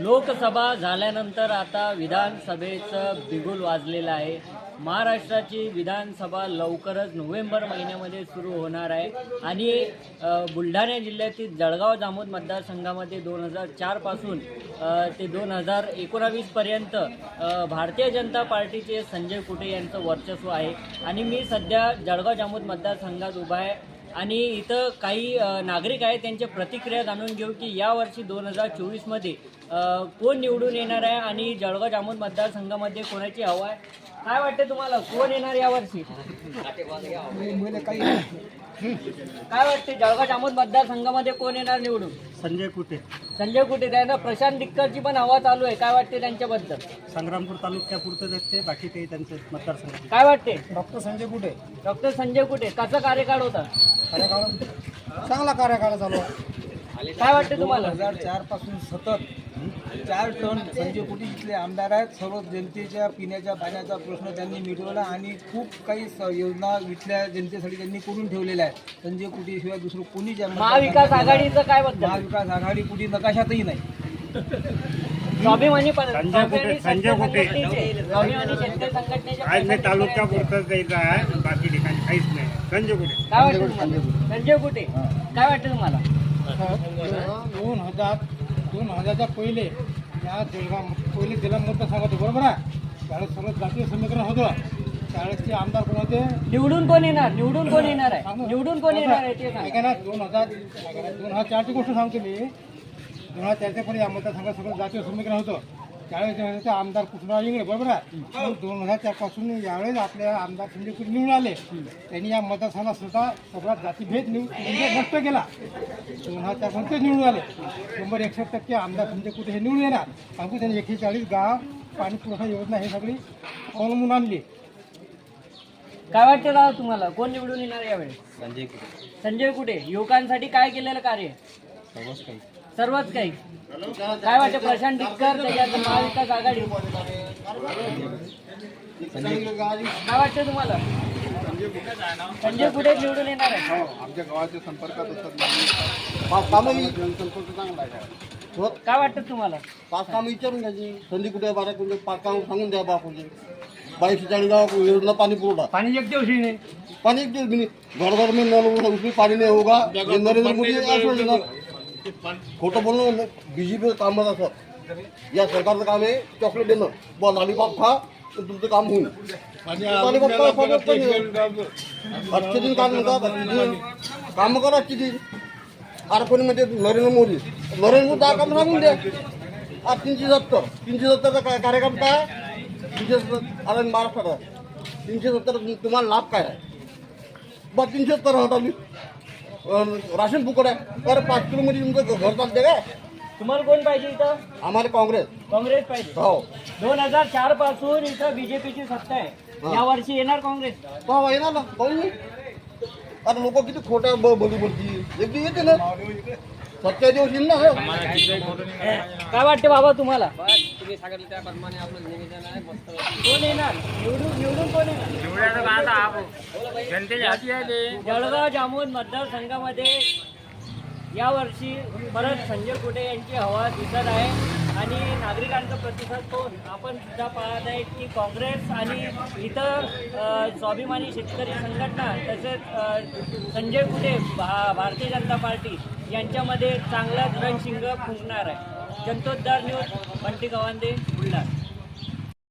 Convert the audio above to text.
लोकसभा झाल्यानंतर आता विधानसभेचं बिगुल वाजलेलं आहे. महाराष्ट्राची विधानसभा लवकरच नोव्हेंबर महिन्यामध्ये सुरू होणार आहे. आणि बुलढाणा जिल्ह्यातील जळगाव जामोद मतदारसंघामध्ये दोन हजार चारपासून ते दोन हजार एकोणावीसपर्यंत भारतीय जनता पार्टीचे संजय कुटे यांचं वर्चस्व आहे. आणि मी सध्या जळगाव जामोद मतदारसंघात उभा आहे. आणि इथं काही नागरिक आहेत त्यांच्या प्रतिक्रिया जाणून घेऊ की यावर्षी दोन हजार चोवीसमध्ये कोण निवडून येणार आहे आणि जळगाव जामोद मतदारसंघामध्ये कोणाची हवा आहे? काय वाटते तुम्हाला? कोण येणार यावर्षी काय वाटते जळगाव जामोद मतदारसंघामध्ये कोण येणार निवडून? संजय कुटे. संजय कुठे त्यांना प्रशांत दिक्करची पण हवा चालू आहे. काय वाटते त्यांच्याबद्दल? संग्रामपूर तालुक्यापुरतं असते बाकी काही त्यांचे मतदारसंघ. काय वाटते डॉक्टर संजय कुठे डॉक्टर संजय कुठे कसा कार्यकाळ होता? कार्यकाळ? चांगला कार्यकाळ चालू काय वाटते तुम्हाला? हजार चारपासून सतत चार टन संजय कुटी इथले आमदार आहेत. सर्व जनतेच्या पिण्याच्या पाण्याचा प्रश्न त्यांनी मिटवला आणि खूप काही स- योजना इथल्या जनतेसाठी त्यांनी करून ठेवलेल्या आहेत. संजय कुटी शिवाय दुसरं कोणीच या महाविकास आघाडीचं काय बद्दल? महाविकास आघाडी कुठे नकाशातही नाही. स्वाभिमानी पण संजय कुठे- संजय कुठे. संघटनेचे स्वाभिमानी शेतकरी संघटनेचे आज मी जायचं आहे. बाकी ठिकाणी काहीच नाही संजय कुटे काय वाटतं तुम्हाला? संजय कुठे काय वाटतं तुम्हाला? दोन हजार दोन हजारच्या पहिले या जळगाव पहिले जिल्हा मतदारसंघ होते बरोबर आहे? त्यावेळेस सर्व जातीय समीकरण होतं. त्यावेळेसचे आमदार कोण होते? निवडून कोण येणार? निवडून कोण येणार आहे? निवडून कोण येणार आहे ते सांगा. ऐका ना दोन हजार दोन हजार चारची गोष्ट सांगतो मी. दोन हजार चारच्या पण या मतदारसंघात सगळं जातीय समीकरण होतं. त्यावेळेस जे होते ते आमदार कृष्णराव इंगळे बरोबर आहे? दोन हजार चारपासून यावेळेस आपल्या आमदार संजय कुटे निवडून आले. त्यांनी या मतदारसंघात स्वतः सगळा जातीभेद निव म्हणजे नष्ट केला. दोन हजार चारपासून ते निवडून आले. शंभर एकसष्ट टक्के आमदार संजय कुटे हे निवडून येणार? कारण की त्यांनी एकेचाळीस गाव पाणी पुरवठा योजना हे सगळी अवलंबून आणली. काय वाटतं दादा तुम्हाला? कोण निवडून येणार यावेळेस? संजय कुटे संजय कुठे? युवकांसाठी काय केलेलं कार्य? सर्वच काही. काय वाटतं प्रशांत डिक्कर त्याच्यात महाविकास आघाडी? काय वाटतं तुम्हाला? संजय कुठे निवडून येणार आहे? आमच्या गावाच्या संपर्कात असतात जनसंपर्क चांगला आहे. काय वाटतं तुम्हाला? पाच कामं विचारून घ्यायची संधी कुठे बारा कुठे पाच काम सांगून द्या बापूचे बाईशे चाळीस गाव योजना पाणी पुरवठा. पाणी एक दिवशी नाही. पानी एक दिन भी नहीं. घर घर में नल होगा, उसमें पानी नहीं होगा. ये नरेंद्र मोदी आश्वासन खोटं बोलणं बीजेपी काम असं या सरकारचं काम आहे चॉकलेट देणं बॉ लॉलीपॉप खा तर तुमचं काम होईल लॉलीपॉप काय फरक पण नाही. आजचे दिन काम म्हणतात आजचे दिन कामं करा आजचे दिन। आरपणीमध्ये नरेंद्र मोदी। नरेंद्र मोदी दहा काम सांगून द्या आज तीनशे सत्तर। तीनशे सत्तरचा काय कार्यक्रम काय तीनशे सत्तर आता महाराष्ट्रात आहे. तीनशे सत्तर तुम्हाला लाभ काय आहे बा तीनशे सत्तर हटवली अं, राशन फुकट आहे. तर पाच किलोमध्ये तुमचं घर चालते काय? तुम्हाला कोण पाहिजे इथं? आम्हाला काँग्रेस. काँग्रेस पाहिजे. हो. दोन हजार चारपासून इथं बीजेपीची सत्ता आहे. या वर्षी येणार काँग्रेस? पाहा येणार ना पाहू आता लोक किती खोट्या ब बली बोलती एक दिवस येते ना. सत्या दिवस येईल ना हो. काय वाटते बाबा तुम्हाला? तुम्ही सांगितलं त्याप्रमाणे आपलं निवेदन आहे कोण येणार? निवडून निवडून कोण येणार? जळगाव जामोद मतदारसंघामध्ये यावर्षी परत संजय कुटे यांची हवा दिसत आहे. आणि नागरिकांचा प्रतिसाद कोण आपण सुद्धा पाहत आहे की काँग्रेस आणि इतर स्वाभिमानी शेतकरी संघटना तसेच संजय कुटे भा भारतीय जनता पार्टी यांच्यामध्ये चांगलाच रणशिंग फुंकणार आहे. जनतोद्धार न्यूज बंटी गवांदे बुलढाणा.